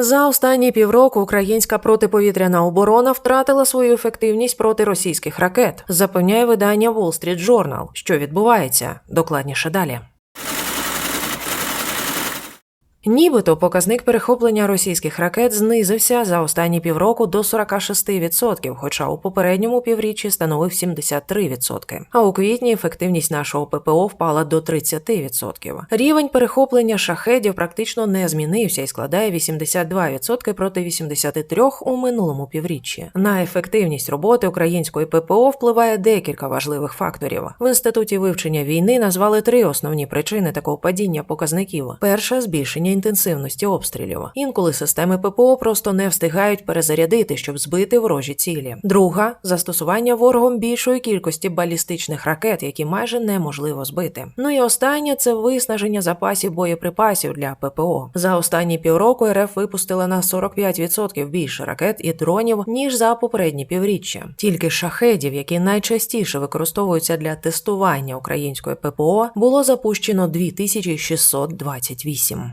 За останні півроку українська протиповітряна оборона втратила свою ефективність проти російських ракет, запевняє видання Wall Street Journal. Що відбувається? Докладніше далі. Нібито показник перехоплення російських ракет знизився за останні півроку до 46%, хоча у попередньому півріччі становив 73%. А у квітні ефективність нашого ППО впала до 30%. Рівень перехоплення шахедів практично не змінився і складає 82% проти 83% у минулому півріччі. На ефективність роботи української ППО впливає декілька важливих факторів. В інституті вивчення війни назвали три основні причини такого падіння показників: перша збільшення інтенсивності обстрілів. Інколи системи ППО просто не встигають перезарядити, щоб збити ворожі цілі. Друга застосування ворогом більшої кількості балістичних ракет, які майже неможливо збити. Ну і останнє це виснаження запасів боєприпасів для ППО. За останні півроку РФ випустила на 45% більше ракет і дронів ніж за попередні півріччя. Тільки шахедів, які найчастіше використовуються для тестування української ППО, було запущено 2628.